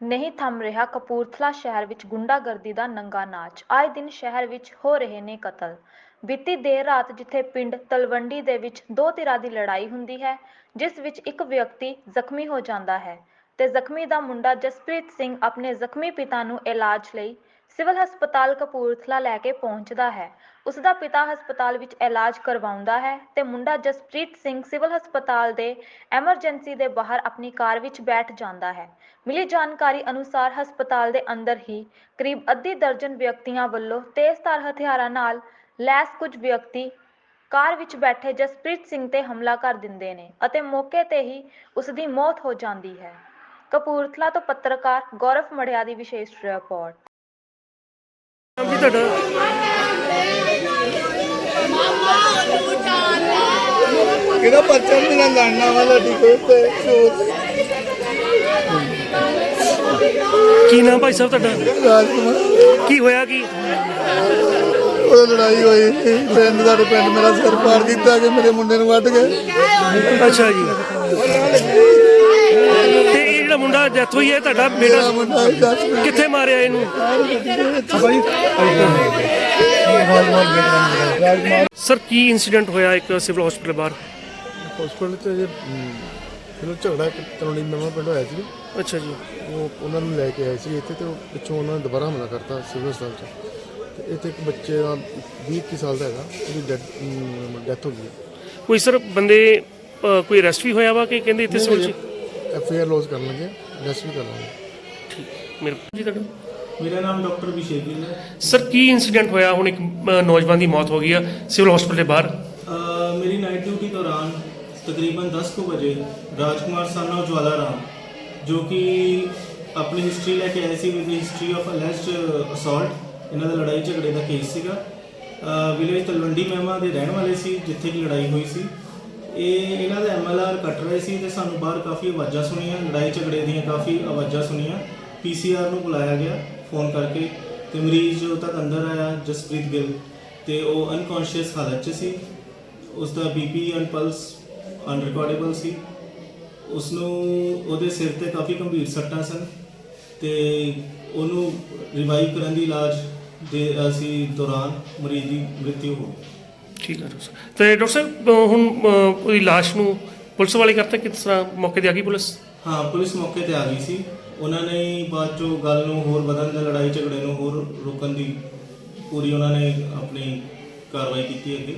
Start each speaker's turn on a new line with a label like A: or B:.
A: ਨਹੀਂ ਥੰਮ ਰਿਹਾ ਕਪੂਰਥਲਾ ਸ਼ਹਿਰ ਵਿੱਚ ਗੁੰਡਾਗਰਦੀ ਦਾ ਨੰਗਾ ਨਾਚ। ਆਏ ਦਿਨ ਸ਼ਹਿਰ ਵਿੱਚ ਹੋ ਰਹੇ ਨੇ ਕਤਲ। ਬੀਤੀ ਦੇਰ ਰਾਤ ਜਿੱਥੇ ਪਿੰਡ ਤਲਵੰਡੀ ਦੇ ਵਿੱਚ ਦੋ ਧਿਰਾਂ ਦੀ ਲੜਾਈ ਹੁੰਦੀ ਹੈ, ਜਿਸ ਵਿੱਚ ਇੱਕ ਵਿਅਕਤੀ ਜ਼ਖਮੀ ਹੋ ਜਾਂਦਾ ਹੈ ਤੇ ਜ਼ਖਮੀ ਦਾ ਮੁੰਡਾ ਜਸਪ੍ਰੀਤ ਸਿੰਘ ਆਪਣੇ ਜ਼ਖਮੀ ਪਿਤਾ ਨੂੰ ਇਲਾਜ ਲਈ ਸਿਵਲ ਹਸਪਤਾਲ ਕਪੂਰਥਲਾ ਲੈ ਕੇ ਪਹੁੰਚਦਾ ਹੈ। ਉਸ ਦਾ ਪਿਤਾ ਹਸਪਤਾਲ ਵਿੱਚ ਇਲਾਜ ਕਰਵਾਉਂਦਾ ਹੈ ਤੇ ਮੁੰਡਾ ਜਸਪ੍ਰੀਤ ਸਿੰਘ ਸਿਵਲ ਹਸਪਤਾਲ ਦੇ ਐਮਰਜੈਂਸੀ ਦੇ ਬਾਹਰ ਆਪਣੀ ਕਾਰ ਵਿੱਚ ਬੈਠ ਜਾਂਦਾ ਹੈ। ਮਿਲੀ ਜਾਣਕਾਰੀ ਅਨੁਸਾਰ ਹਸਪਤਾਲ ਦੇ ਅੰਦਰ ਹੀ ਕਰੀਬ ਅੱਧੀ ਦਰਜਨ ਵਿਅਕਤੀਆਂ ਵੱਲੋਂ ਤੇਜ਼ਧਾਰ ਹਥਿਆਰਾਂ ਨਾਲ ਲੈਸ ਕੁਝ ਵਿਅਕਤੀ ਕਾਰ ਵਿੱਚ ਬੈਠੇ ਜਸਪ੍ਰੀਤ ਸਿੰਘ ਤੇ ਹਮਲਾ ਕਰ ਦਿੰਦੇ ਨੇ ਅਤੇ ਮੌਕੇ ਤੇ ਹੀ ਉਸ ਦੀ ਮੌਤ ਹੋ ਜਾਂਦੀ ਹੈ। ਕਪੂਰਥਲਾ ਤੋਂ ਪੱਤਰਕਾਰ ਗੌਰਵ ਮੜਿਆ ਦੀ ਵਿਸ਼ੇਸ਼ ਰਿਪੋਰਟ।
B: ਤੁਹਾਡਾ?
C: ਕਿਹਦਾ ਪਰਚਾ ਮੇਰਾ ਲੜਨਾ ਵਾਲਾ ਠੀਕ ਤੇ
B: ਕੀ ਨਾਮ ਭਾਈ ਸਾਹਿਬ ਤੁਹਾਡਾ?
C: ਰਾਜਕੁਮਾਰ।
B: ਕੀ ਹੋਇਆ ਕੀ?
C: ਉਹ ਲੜਾਈ ਹੋਈ ਪਿੰਡ ਸਾਡੇ ਪਿੰਡ ਮੇਰਾ ਸਿਰ ਪਾੜ ਕੀਤਾ ਕਿ ਮੇਰੇ ਮੁੰਡੇ ਨੂੰ ਵੱਢ ਗਏ
B: ਅੱਛਾ ਜੀ। ਮੁੰਡਾ ਡੈਥ ਹੋਈ ਹੈ ਤੁਹਾਡਾ ਬੇਟਾ ਕਿੱਥੇ ਮਾਰਿਆ ਇਹਨੂੰ? ਸਰ ਕੀ ਇਨਸੀਡੈਂਟ ਹੋਇਆ ਇੱਕ ਸਿਵਲ ਹਸਪੀਟਲ ਬਾਹਰ?
D: ਹਸਪੀਟਲ 'ਚ ਜੇ ਚਲੋ ਝਗੜਾ ਇੱਕ ਤਲੋਣੀ ਨਵਾਂ ਪਿੰਡ ਹੋਇਆ ਸੀ।
B: ਅੱਛਾ ਜੀ।
D: ਉਹ ਉਹਨਾਂ ਨੂੰ ਲੈ ਕੇ ਆਏ ਸੀ ਇੱਥੇ ਤੇ ਉਹ ਪਿੱਛੋਂ ਉਹਨਾਂ ਨੇ ਦੁਬਾਰਾ ਹਮਲਾ ਕਰਤਾ ਸਿਵਲ ਹਸਪਤਾਲ 'ਚ। ਤੇ ਇੱਥੇ ਇੱਕ ਬੱਚੇ ਦਾ 20 ਕੁ ਸਾਲ ਦਾ ਹੈਗਾ ਉਹਦੀ ਡੈਥ ਹੋ ਗਈ
B: ਕੋਈ ਸਰ ਬੰਦੇ ਕੋਈ ਅਰੈਸਟ ਵੀ ਹੋਇਆ ਵਾ ਕਿ ਕਹਿੰਦੇ ਇੱਥੇ ਸਿਵਲ ਚ?
D: ਐਫ ਆਈ ਆਰ ਲੌਜ ਕਰਨ ਲੱਗੇ ਅਰੈਸਟ ਵੀ ਕਰ ਲਾਂਗੇ
B: ਮੇਰੇ ਜੀ ਤੁਹਾਡਾ?
E: ਮੇਰਾ ਨਾਮ ਡਾਕਟਰ ਅਭਿਸ਼ੇਕ ਗਿੱਲ ਹੈ।
B: ਸਰ ਕੀ ਇਨਸੀਡੈਂਟ ਹੋਇਆ? ਹੁਣ ਇੱਕ ਅ, ਨੌਜਵਾਨ ਦੀ ਮੌਤ ਹੋ ਗਈ ਆ ਸਿਵਲ ਹਸਪੀਟਲ ਦੇ ਬਾਹਰ।
E: ਅਹ ਮੇਰੀ ਨਾਈਟ ਡਿਊਟੀ ਦੌਰਾਨ ਤਕਰੀਬਨ 10 ਕੁ ਵਜੇ ਰਾਜਕੁਮਾਰ ਸਾਨਾ ਜਵਾਲਾ ਰਾਮ ਜੋ ਕਿ ਆਪਣੀ ਹਿਸਟਰੀ ਲੈ ਕੇ ਆਏ ਸੀ with history of alleged assault ਇਹਨਾਂ ਦਾ ਲੜਾਈ ਝਗੜੇ ਦਾ ਕੇਸ ਸੀਗਾ। ਵਿਲੇਜ ਤਲਵੰਡੀ ਮਹਿਮਾ ਦੇ ਰਹਿਣ ਵਾਲੇ ਸੀ ਜਿੱਥੇ ਕਿ ਲੜਾਈ ਹੋਈ ਸੀ। ਇਹ ਇਹਨਾਂ ਦਾ ਐਮਐਲਆਰ ਕੱਟ ਰਹੇ ਸੀ ਤੇ ਸਾਨੂੰ ਬਾਹਰ ਕਾਫੀ ਆਵਾਜ਼ਾਂ ਸੁਣੀਆਂ, ਲੜਾਈ ਝਗੜੇ ਦੀਆਂ ਕਾਫੀ ਆਵਾਜ਼ਾਂ ਸੁਣੀਆਂ। ਪੀਸੀਆਰ ਨੂੰ ਬੁਲਾਇਆ ਗਿਆ ਫੋਨ ਕਰਕੇ ਤੇ ਮਰੀਜ਼ ਜੋ ਤੱਕ ਅੰਦਰ ਆਇਆ, ਜਸਪ੍ਰੀਤ ਗਿੱਲ, ਤੇ ਉਹ ਅਨਕੌਂਸ਼ੀਅਸ ਹਾਲਤ 'ਚ ਸੀ। ਉਸ ਦਾ ਬੀਪੀ ਐਂਡ ਪਲਸ ਅਨਰਿਕਾਰਡੇਬਲ ਸੀ। ਉਸ ਨੂੰ ਉਹਦੇ ਸਿਰ ਤੇ ਕਾਫੀ ਗੰਭੀਰ ਸੱਟਾਂ ਸਨ ਤੇ ਉਹਨੂੰ ਰਿਵਾਈਵ ਕਰਨ ਦੀ ਇਲਾਜ ਦੇ, ਅਸੀਂ ਦੌਰਾਨ ਮਰੀਜ਼ ਦੀ ਮ੍ਰਿਤਿੂ ਹੋ ਗਈ।
B: ਠੀਕ ਹੈ ਡਾਕਟਰ ਸਾਹਿਬ। ਤੇ ਡਾਕਟਰ ਸਾਹਿਬ ਅ, ਹੁਣ ਅ, ਉਹਦੀ ਲਾਸ਼ ਨੂੰ ਪੁਲਿਸ ਵਾਲੇ ਕਰਤਾ ਕਿਸ ਤਰ੍ਹਾਂ ਮੌਕੇ ਤੇ ਆ ਗਈ ਪੁਲਿਸ?
E: ਹਾਂ ਪੁਲਿਸ ਮੌਕੇ ਤੇ ਆ ਗਈ ਸੀ। ਉਹਨਾਂ ਨੇ ਹੀ ਬਾਅਦ ਚੋਂ ਗੱਲ ਨੂੰ ਹੋਰ ਵਧਣ ਦਾ ਲੜਾਈ ਝਗੜੇ ਨੂੰ ਹੋਰ ਰੋਕਣ ਦੀ ਪੂਰੀ ਉਹਨਾਂ ਨੇ ਆਪਣੀ ਕਾਰਵਾਈ ਕੀਤੀ ਅੱਗੇ।